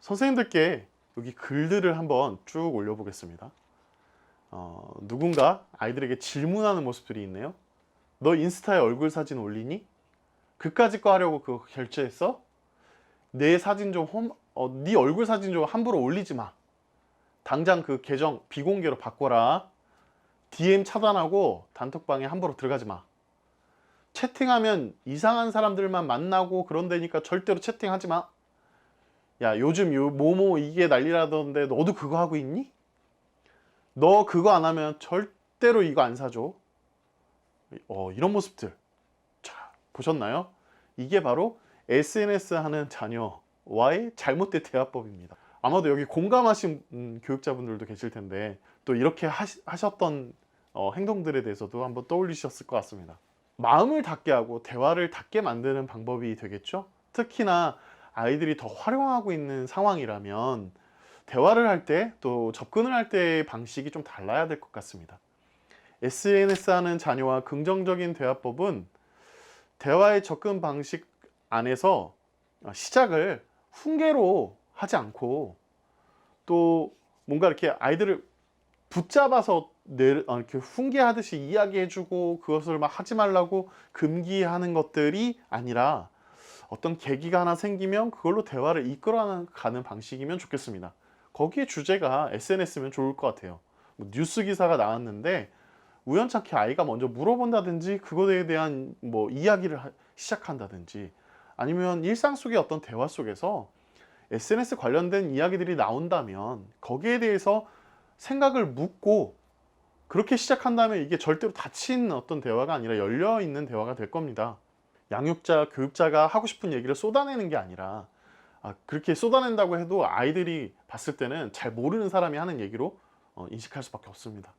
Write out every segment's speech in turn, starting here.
선생님들께 여기 글들을 한번 쭉 올려보겠습니다. 어, 누군가 아이들에게 질문하는 모습들이 있네요. 너 인스타에 얼굴 사진 올리니? 그까짓 거 하려고 그거 결제했어? 내 사진 좀 홈, 어, 네 얼굴 사진 좀 함부로 올리지 마. 당장 그 계정 비공개로 바꿔라. DM 차단하고 단톡방에 함부로 들어가지 마. 채팅하면 이상한 사람들만 만나고 그런 데니까 절대로 채팅하지 마. 야, 요즘 요 뭐뭐 이게 난리라던데 너도 그거 하고 있니? 너 그거 안 하면 절대로 이거 안 사줘. 어, 이런 모습들. 자, 보셨나요? 이게 바로 SNS 하는 자녀와의 잘못된 대화법입니다. 아마도 여기 공감하신 음, 교육자분들도 계실 텐데 또 이렇게 하시, 하셨던 어, 행동들에 대해서도 한번 떠올리셨을 것 같습니다. 마음을 닫게 하고 대화를 닫게 만드는 방법이 되겠죠? 특히나 아이들이 더 활용하고 있는 상황이라면 대화를 할 때 또 접근을 할 때의 방식이 좀 달라야 될 것 같습니다. SNS 하는 자녀와 긍정적인 대화법은 대화의 접근 방식 안에서 시작을 훈계로 하지 않고 또 뭔가 이렇게 아이들을 붙잡아서 내, 어, 이렇게 훈계하듯이 이야기해주고 그것을 막 하지 말라고 금기하는 것들이 아니라 어떤 계기가 하나 생기면 그걸로 대화를 이끌어가는 방식이면 좋겠습니다. 거기에 주제가 SNS면 좋을 것 같아요. 뭐 뉴스 기사가 나왔는데 우연찮게 아이가 먼저 물어본다든지 그거에 대한 뭐 이야기를 하- 시작한다든지 아니면 일상 속의 어떤 대화 속에서 SNS 관련된 이야기들이 나온다면 거기에 대해서 생각을 묻고 그렇게 시작한다면 이게 절대로 닫힌 어떤 대화가 아니라 열려 있는 대화가 될 겁니다. 양육자, 교육자가 하고 싶은 얘기를 쏟아내는 게 아니라 아, 그렇게 쏟아낸다고 해도 아이들이 봤을 때는 잘 모르는 사람이 하는 얘기로 어, 인식할 수밖에 없습니다.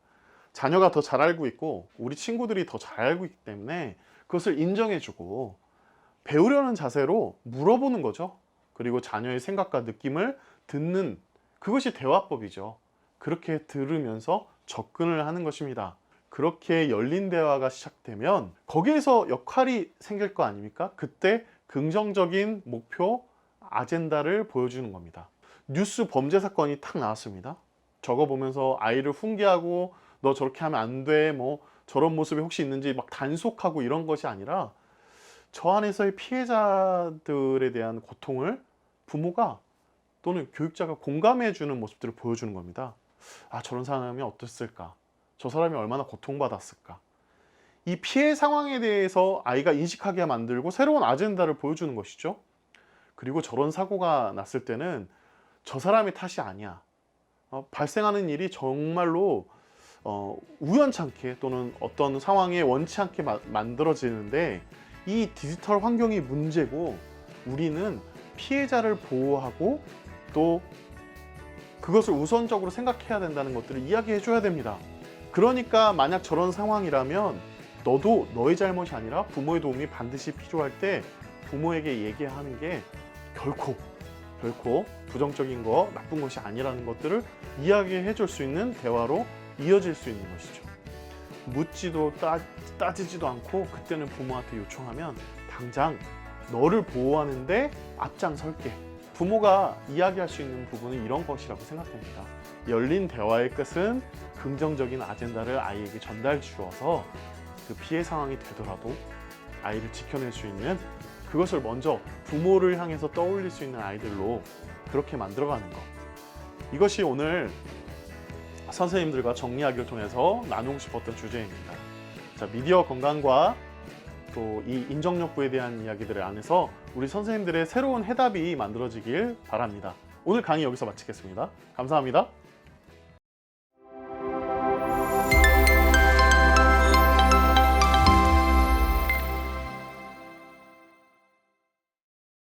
자녀가 더 잘 알고 있고 우리 친구들이 더 잘 알고 있기 때문에 그것을 인정해주고 배우려는 자세로 물어보는 거죠. 그리고 자녀의 생각과 느낌을 듣는 그것이 대화법이죠. 그렇게 들으면서 접근을 하는 것입니다. 그렇게 열린 대화가 시작되면 거기에서 역할이 생길 거 아닙니까? 그때 긍정적인 목표, 아젠다를 보여주는 겁니다. 뉴스 범죄 사건이 탁 나왔습니다. 저거 보면서 아이를 훈계하고 너 저렇게 하면 안 돼. 뭐 저런 모습이 혹시 있는지 막 단속하고 이런 것이 아니라 저 안에서의 피해자들에 대한 고통을 부모가 또는 교육자가 공감해 주는 모습들을 보여주는 겁니다. 아, 저런 사람이 어땠을까? 저 사람이 얼마나 고통받았을까? 이 피해 상황에 대해서 아이가 인식하게 만들고 새로운 아젠다를 보여주는 것이죠. 그리고 저런 사고가 났을 때는 저 사람의 탓이 아니야. 어, 발생하는 일이 정말로 어, 우연찮게 또는 어떤 상황에 원치 않게 마- 만들어지는데 이 디지털 환경이 문제고 우리는 피해자를 보호하고 또 그것을 우선적으로 생각해야 된다는 것들을 이야기해 줘야 됩니다. 그러니까 만약 저런 상황이라면 너도 너의 잘못이 아니라 부모의 도움이 반드시 필요할 때 부모에게 얘기하는 게 결코 결코 부정적인 거 나쁜 것이 아니라는 것들을 이야기해 줄 수 있는 대화로 이어질 수 있는 것이죠. 묻지도 따, 따지지도 않고 그때는 부모한테 요청하면 당장 너를 보호하는데 앞장설게. 부모가 이야기할 수 있는 부분은 이런 것이라고 생각됩니다. 열린 대화의 끝은 긍정적인 아젠다를 아이에게 전달 주어서 그 피해 상황이 되더라도 아이를 지켜낼 수 있는 그것을 먼저 부모를 향해서 떠올릴 수 있는 아이들로 그렇게 만들어가는 것. 이것이 오늘 선생님들과 정리하기를 통해서 나누고 싶었던 주제입니다. 자, 미디어 건강과 또 이 인정욕구에 대한 이야기들을 안에서 우리 선생님들의 새로운 해답이 만들어지길 바랍니다. 오늘 강의 여기서 마치겠습니다. 감사합니다.